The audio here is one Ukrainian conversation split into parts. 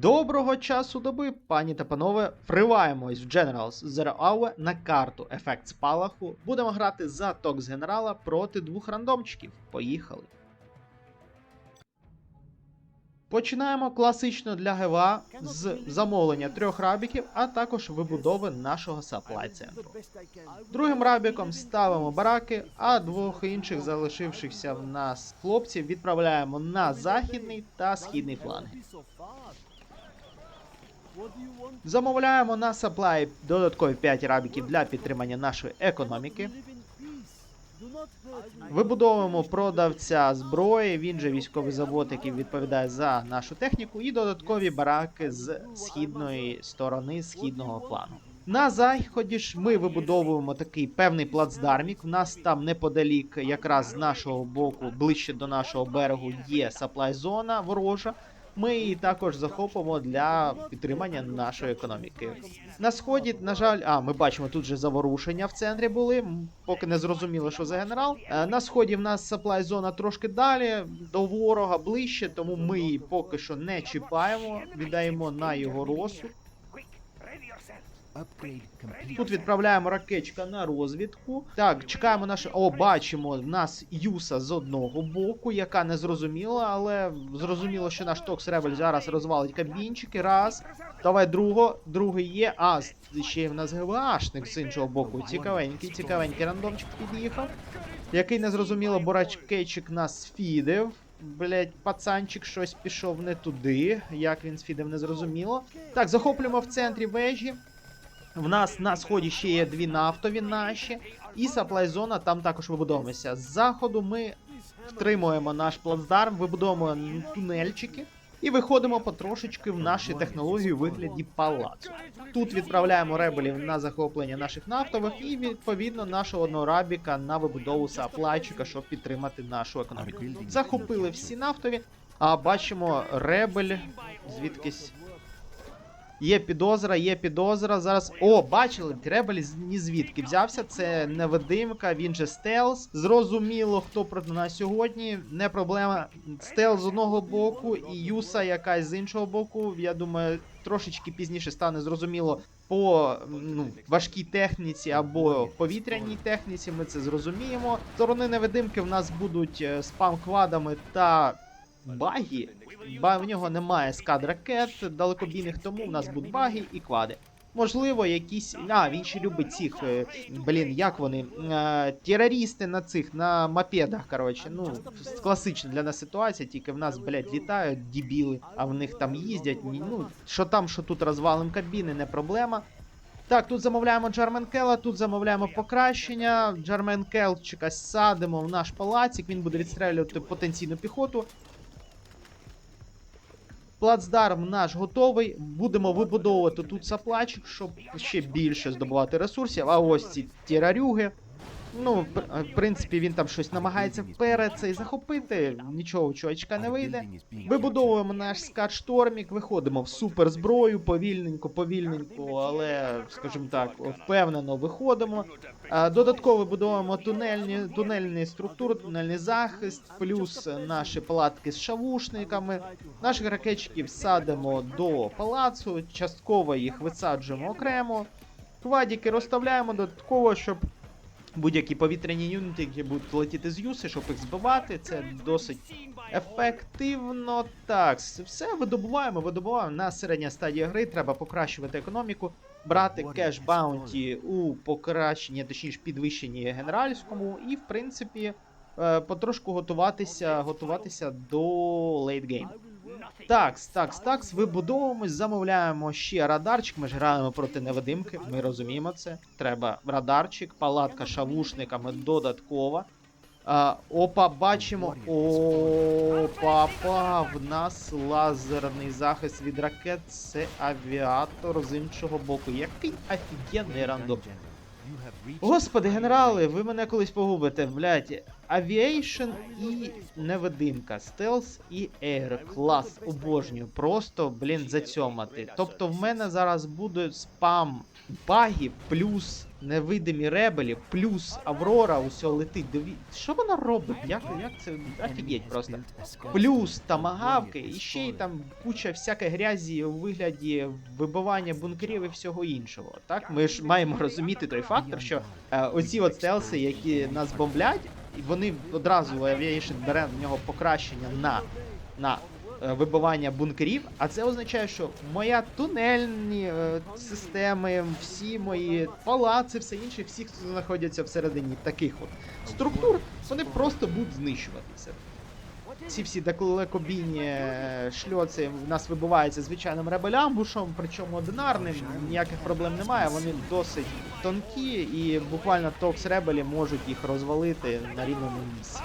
Доброго часу доби, пані та панове. Вриваємось в Generals Zero Hour на карту Ефект Спалаху. Будемо грати за Токс генерала проти двох рандомчиків. Поїхали. Починаємо класично для ГВА з замовлення трьох рабіків, а також вибудови нашого саплай центру. Другим рабіком ставимо бараки, а двох інших залишившихся в нас хлопців відправляємо на західний та східний фланги. Замовляємо на саплай додаткові 5 рабіків для підтримання нашої економіки. Вибудовуємо продавця зброї, він же військовий завод, який відповідає за нашу техніку, і додаткові бараки з східної сторони східного флангу. На заході ж ми вибудовуємо такий певний плацдармік. В нас там неподалік, якраз з нашого боку, ближче до нашого берегу, є саплай зона ворожа. Ми її також захопимо для підтримання нашої економіки. На сході, на жаль, а ми бачимо тут же заворушення в центрі були. Поки не зрозуміло, що за генерал. Е, На сході в нас саплай зона трошки далі, до ворога ближче, тому ми її поки що не чіпаємо, віддаємо на його розсуд. Тут відправляємо ракетчика на розвідку. Так, чекаємо наше. О, бачимо, в нас Юса з одного боку, яка не зрозуміла, але зрозуміло, що наш Токс Ревель зараз розвалить кабінчики. Раз. Давай другого. Другий є. А, ще й в нас ГВАшник з іншого боку. Цікавенький, цікавенький рандомчик під'їхав. Який незрозуміло, Борачкейчик нас фідив. Блять, пацанчик щось пішов не туди. Як він сфідив, не зрозуміло. Так, захоплюємо в центрі вежі. В нас на сході ще є дві нафтові наші, і саплай-зона там також вибудовуємося. З заходу ми втримуємо наш плацдарм, вибудовуємо тунельчики і виходимо потрошечки в наші технології у вигляді палацу. Тут відправляємо ребелів на захоплення наших нафтових і відповідно нашого однорабіка на вибудову саплайчика, щоб підтримати нашу економіку. Захопили всі нафтові, а бачимо ребель звідкись Є підозра, є підозра. Зараз. О, бачили, Требель ні звідки взявся. Це невидимка, він же стелс. Зрозуміло, хто проти нас сьогодні. Не проблема. Стелс з одного боку і Юса якась з іншого боку. Я думаю, трошечки пізніше стане зрозуміло по ну, важкій техніці або повітряній техніці. Ми це зрозуміємо. Сторони невидимки в нас будуть е, спам-квадами та баги. Ба в нього немає скад ракет далекобійних, тому в нас будуть баги і квади. Можливо, якісь. А, він ще любить цих. е, Блін, як вони? Е, терористи на цих, на мопедах, коротше. Ну, класична для нас ситуація, тільки в нас, блядь, літають дебіли, а в них там їздять. Ну, що там, що тут розвалим кабіни, не проблема. Так, тут замовляємо Джарменкела, тут замовляємо покращення. Джарменкелчика садимо в наш палацик, він буде відстрелювати потенційну піхоту. Плацдарм наш готовий. Будемо вибудовувати тут саплач, щоб ще більше здобувати ресурсів. А ось ці тірарюги. Ну, в принципі, він там щось намагається вперед цей захопити. Нічого чувачка не вийде. Вибудовуємо наш скат штормік, виходимо в суперзброю, повільненько, повільненько, але, скажімо так, впевнено виходимо. Додатково вибудовуємо тунельні, тунельні структури, тунельний захист, плюс наші палатки з шавушниками. Наших ракетчиків садимо до палацу, частково їх висаджуємо окремо. Квадіки розставляємо додатково, щоб будь-які повітряні юніти, які будуть летіти з юси, щоб їх збивати. Це досить ефективно. Так, все видобуваємо, видобуваємо на середня стадія гри. Треба покращувати економіку, брати кеш баунті у покращенні, точніше підвищенні генеральському, і в принципі е, потрошку готуватися, готуватися до лейтгейм. Такс, такс, такс, вибудовуємось, замовляємо ще радарчик. Ми ж граємо проти невидимки, ми розуміємо це. Треба радарчик, палатка шавушниками додаткова. А, опа, бачимо. Опа, па, в нас лазерний захист від ракет. Це авіатор з іншого боку. Який офігенний рандом. Господи, генерали, ви мене колись погубите, блядь. Aviation і невидимка, стелс і Air. Клас, обожнюю. Просто, блін, зацьомати. Тобто в мене зараз буде спам багів, плюс невидимі ребелі, плюс Аврора, усе летить. Диві... Що вона робить? Як, як це офігеть просто. Плюс тамагавки, і ще й там куча всякої грязі у вигляді вибивання бункерів і всього іншого. Так, ми ж маємо розуміти той фактор, що е, оці от стелси, які нас бомблять, і вони одразу Aviation бере в нього покращення на, на е, вибивання бункерів, а це означає, що моя тунельні е, системи, всі мої палаци, все інше, всі, хто знаходяться всередині таких от структур, вони просто будуть знищуватися. Ці всі далекобійні е, шльоци в нас вибиваються звичайним ребель-амбушем, причому одинарним, ніяких проблем немає, вони досить тонкі і буквально токс ребелі можуть їх розвалити на рівному місці.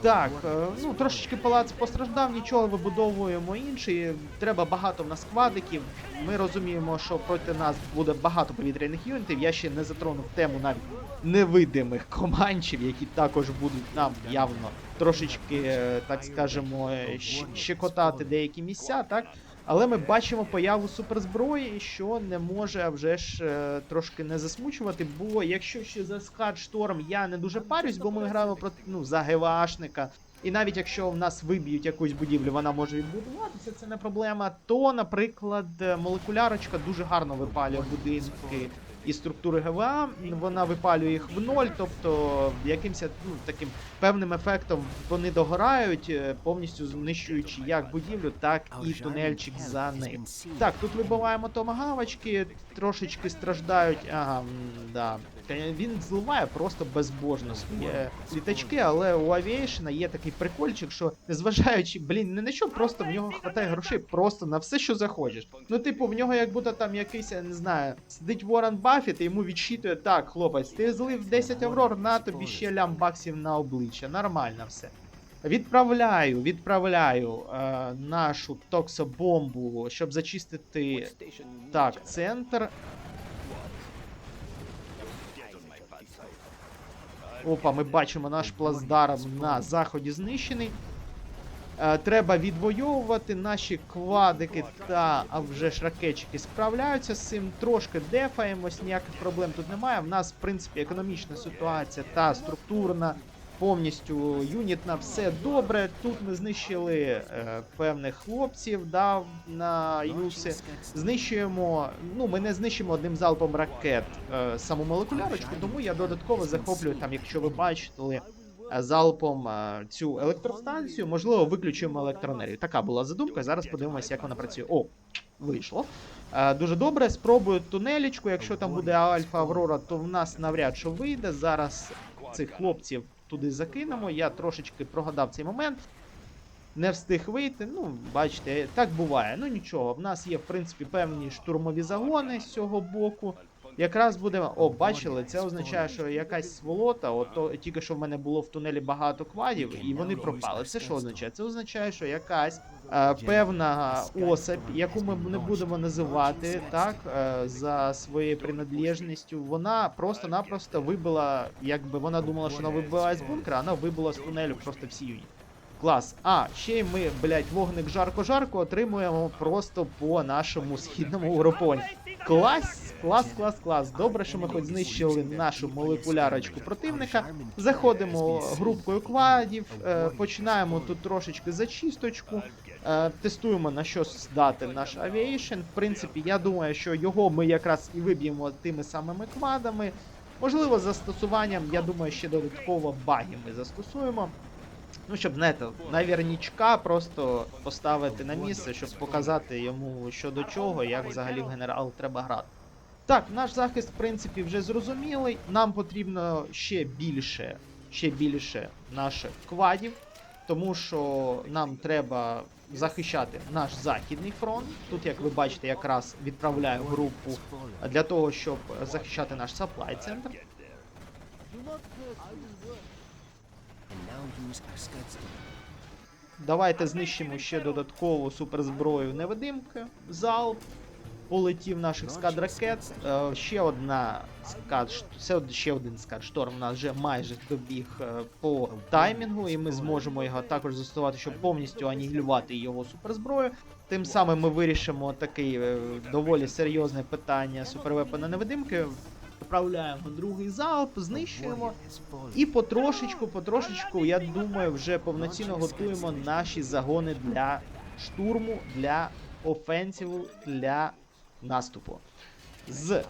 Так, е, ну трошечки палац постраждав, нічого вибудовуємо інший. Треба багато в нас квадиків. Ми розуміємо, що проти нас буде багато повітряних юнітів. Я ще не затронув тему навіть невидимих команчів, які також будуть нам явно трошечки, е, так скажемо, е, щекотати деякі місця, так? Але ми бачимо появу суперзброї, що не може а вже ж е, трошки не засмучувати. Бо якщо ще за шторм я не дуже парюсь, бо ми граємо проти ну, за ГВАшника. І навіть якщо в нас виб'ють якусь будівлю, вона може відбудуватися, це не проблема. То, наприклад, е, молекулярочка дуже гарно випалює будинки і структури ГВА. Вона випалює їх в ноль, тобто якимось ну, таким певним ефектом вони догорають, е, повністю знищуючи як будівлю, так і тунельчик за ним. Так, тут вибиваємо томагавочки, трошечки страждають. Ага, да. Та Він зливає просто безбожно своє літачки, але у Aviation є такий прикольчик, що незважаючи, блін, не на що, просто в нього хватає грошей просто на все, що захочеш. Ну, типу, в нього як будто там якийсь, я не знаю, сидить Ворон Баффет і йому відчитує, так, хлопець, ти злив 10 аврор, на тобі ще лям баксів на обличчя. Нормально все. Відправляю, відправляю е, нашу токсобомбу, щоб зачистити так, центр. Опа, ми бачимо наш плацдарм на заході знищений. Е, треба відвоювати наші квадики та а вже ж ракетчики справляються з цим. Трошки дефаємось, ніяких проблем тут немає. В нас, в принципі, економічна ситуація та структурна, повністю юнітна, все добре. Тут ми знищили е, певних хлопців да, на юси. Знищуємо. Ну, ми не знищимо одним залпом ракет е, саму молекулярочку, тому я додатково захоплюю там, якщо ви бачили. е, Залпом е, цю електростанцію, можливо, виключимо електроенергію. Така була задумка. Зараз подивимося, як вона працює. О, вийшло. Е, Дуже добре. Спробую тунелічку. Якщо там буде Альфа Аврора, то в нас навряд чи вийде. Зараз цих хлопців туди закинемо. Я трошечки прогадав цей момент. Не встиг вийти. Ну, бачите, так буває. Ну нічого. В нас є, в принципі, певні штурмові загони з цього боку. Якраз будемо. О, бачили, це означає, що якась сволота, ото тільки що в мене було в тунелі багато квадів, і вони пропали. Це що означає? Це означає, що якась е, певна особь, яку ми не будемо називати так, е, за своєю принадлежністю, вона просто-напросто вибила, якби вона думала, що вона вибиває з бункера, вона вибила з тунелю просто всі юніти. Клас. А, ще й ми, блядь, вогник жарко-жарко отримуємо просто по нашому східному угрупованню. Клас, клас, клас, клас. Добре, що ми хоч знищили нашу молекулярочку противника. Заходимо групкою квадів, е, починаємо тут трошечки зачисточку. Е, тестуємо на що здати наш авіейшн. В принципі, я думаю, що його ми якраз і виб'ємо тими самими квадами. Можливо, застосуванням, я думаю, ще додатково баги ми застосуємо. Ну, щоб знаєте, навірнічка просто поставити на місце, щоб показати йому що до чого, як взагалі в генерал треба грати. Так, наш захист, в принципі, вже зрозумілий. Нам потрібно ще більше, ще більше наших квадів, тому що нам треба захищати наш західний фронт. Тут, як ви бачите, якраз відправляю групу для того, щоб захищати наш саплай центр. Давайте знищимо ще додаткову суперзброю невидимки. Залп. полетів наших скад ракет. Е, ще одна скад, ще один скад шторм у нас вже майже добіг е, по таймінгу, і ми зможемо його також застосувати, щоб повністю анігілювати його суперзброю. Тим самим ми вирішимо таке е, доволі серйозне питання супервепена невидимки. Вправляємо другий залп, знищуємо. І потрошечку, потрошечку, я думаю, вже повноцінно готуємо наші загони для штурму, для офенсіву, для наступу. З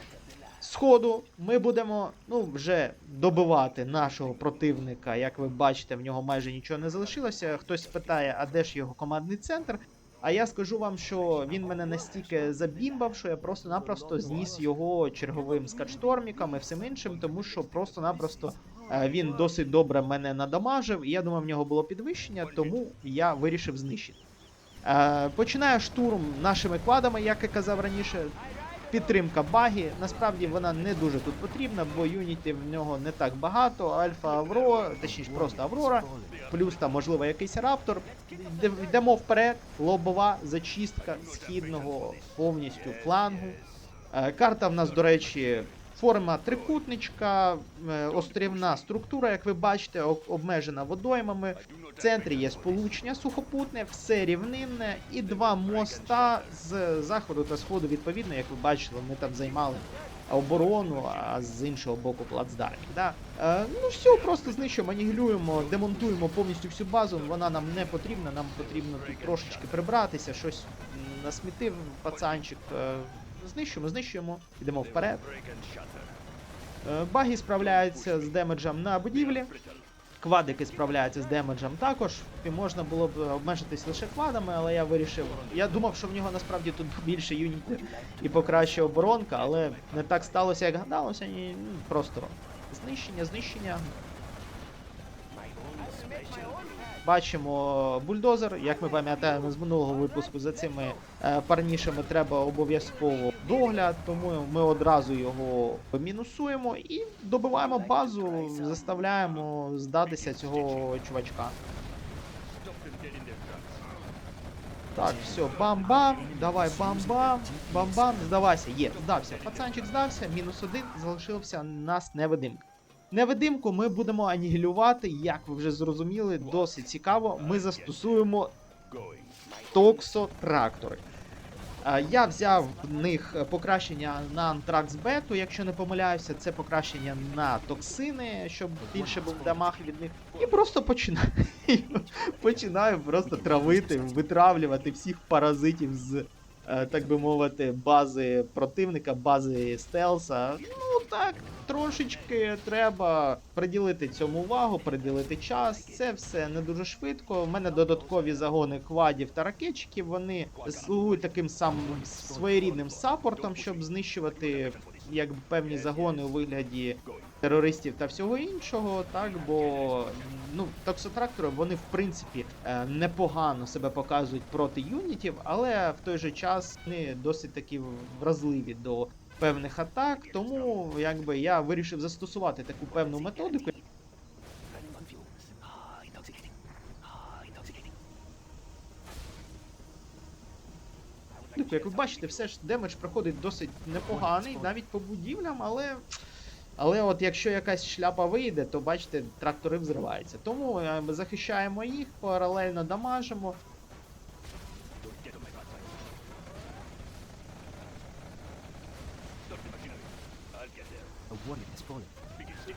сходу ми будемо ну, вже добивати нашого противника. Як ви бачите, в нього майже нічого не залишилося. Хтось спитає, а де ж його командний центр? А я скажу вам, що він мене настільки забімбав, що я просто-напросто зніс його черговим скачторміком і всім іншим, тому що просто-напросто е, він досить добре мене надамажив, і я думаю, в нього було підвищення, тому я вирішив знищити. Е, Починає штурм нашими квадами, як я казав раніше. Підтримка багі. Насправді вона не дуже тут потрібна, бо юніті в нього не так багато. Альфа Авро, точніше просто Аврора, плюс там можливо якийсь раптор. Йдемо вперед, лобова зачистка східного повністю флангу. Е, Карта в нас, до речі, форма трикутничка, е, острівна структура, як ви бачите, обмежена водоймами. В центрі є сполучення сухопутне, все рівнинне, і два моста з заходу та сходу, відповідно, як ви бачили, ми там займали оборону, а з іншого боку плацдармів. Да? Е, ну все, просто знищуємо, анігілюємо, демонтуємо повністю всю базу. Вона нам не потрібна, нам потрібно тут трошечки прибратися, щось насмітив пацанчик. Знищуємо, знищуємо, йдемо вперед. Е, Баги справляються з демеджем на будівлі. Квадики справляються з демеджем також. І можна було б обмежитись лише квадами, але я вирішив. Я думав, що в нього насправді тут більше юнітів і покращує оборонка, але не так сталося, як гадалося, і ну, просто знищення, знищення. Бачимо бульдозер, як ми пам'ятаємо з минулого випуску, за цими е, парнішами треба обов'язково догляд, тому ми одразу його мінусуємо і добиваємо базу, заставляємо здатися цього чувачка. Так, все, бам-бам, давай бам-бам, бам-бам, здавайся, є, здався. Пацанчик здався, мінус один, залишився нас невидимка. Невидимку ми будемо анігілювати, як ви вже зрозуміли, досить цікаво. Ми застосуємо токсотрактори. Я взяв в них покращення на антракс бету, якщо не помиляюся, це покращення на токсини, щоб більше був дамаг від них. І просто починаю, починаю просто травити, витравлювати всіх паразитів з, е, так би мовити, бази противника, бази стелса. Ну так, трошечки треба приділити цьому увагу, приділити час. Це все не дуже швидко. У мене додаткові загони квадів та ракетчиків. Вони слугують таким самим своєрідним саппортом, щоб знищувати як певні загони у вигляді терористів та всього іншого. Так, бо ну токсотрактори вони в принципі е, непогано себе показують проти юнітів, але в той же час вони досить таки вразливі до певних атак, тому якби я вирішив застосувати таку певну методику. Як ви бачите, все ж демедж проходить досить непоганий, навіть по будівлям, але. Але от якщо якась шляпа вийде, то бачите, трактори взриваються. Тому е, захищаємо їх, паралельно дамажимо.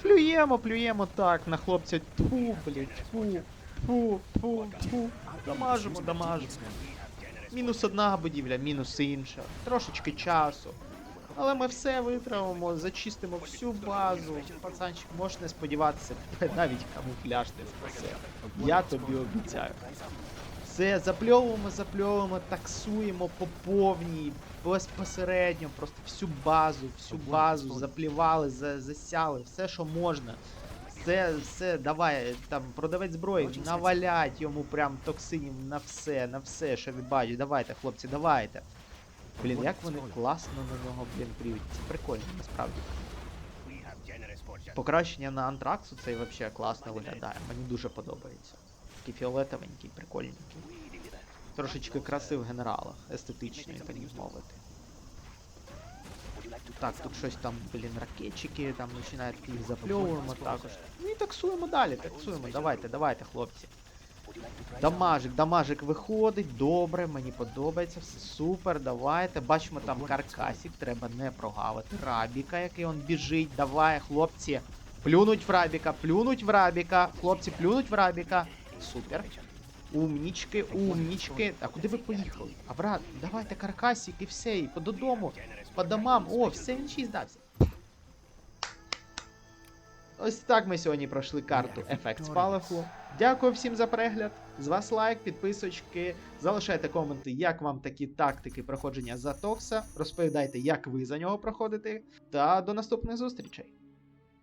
Плюємо, плюємо так на хлопця. Тьфу, блять, тьфу, тьфу, тьфу, тьфу. Дамажимо, дамажимо. Мінус одна будівля, мінус інша. Трошечки часу. Але ми все витравимо, зачистимо всю базу. Пацанчик, можеш не сподіватися, навіть камуфляж не спасе. Я тобі обіцяю. Все, запльовуємо, запльовуємо, таксуємо по повній, безпосередньо, просто всю базу, всю базу заплівали, за, засяли, все, що можна. Все, все, давай, там продавець зброї, навалять йому прям токсинів на все, на все, що ви бачите. Давайте, хлопці, давайте. Блін, як вони класно на нього, блін, плюють. Це прикольно, насправді. Покращення на антраксу цей вообще класно виглядає. Мені дуже подобається. Такий фіолетовенький, прикольненький. Трошечки краси в генералах, естетичний, так мовити. Так, тут щось там, блін, ракетчики, там починають їх запльовуємо також. Ну і таксуємо далі, таксуємо. Давайте, давайте, хлопці. Дамажик, дамажик виходить, добре, мені подобається, все супер, давайте. Бачимо там каркасик, треба не прогавити. Рабіка, який он біжить, давай, хлопці. Плюнуть в рабіка, плюнуть в рабіка, хлопці, плюнуть в рабіка. Супер. Умнічки, умнічки. А куди ви поїхали? А брат, давайте каркасик і все, і по додому, по домам. О, все, він ще здався. Ось так ми сьогодні пройшли карту Ефект Спалаху. Дякую всім за перегляд. З вас лайк, підписочки. Залишайте коменти, як вам такі тактики проходження за Токса. Розповідайте, як ви за нього проходите. Та до наступних зустрічей.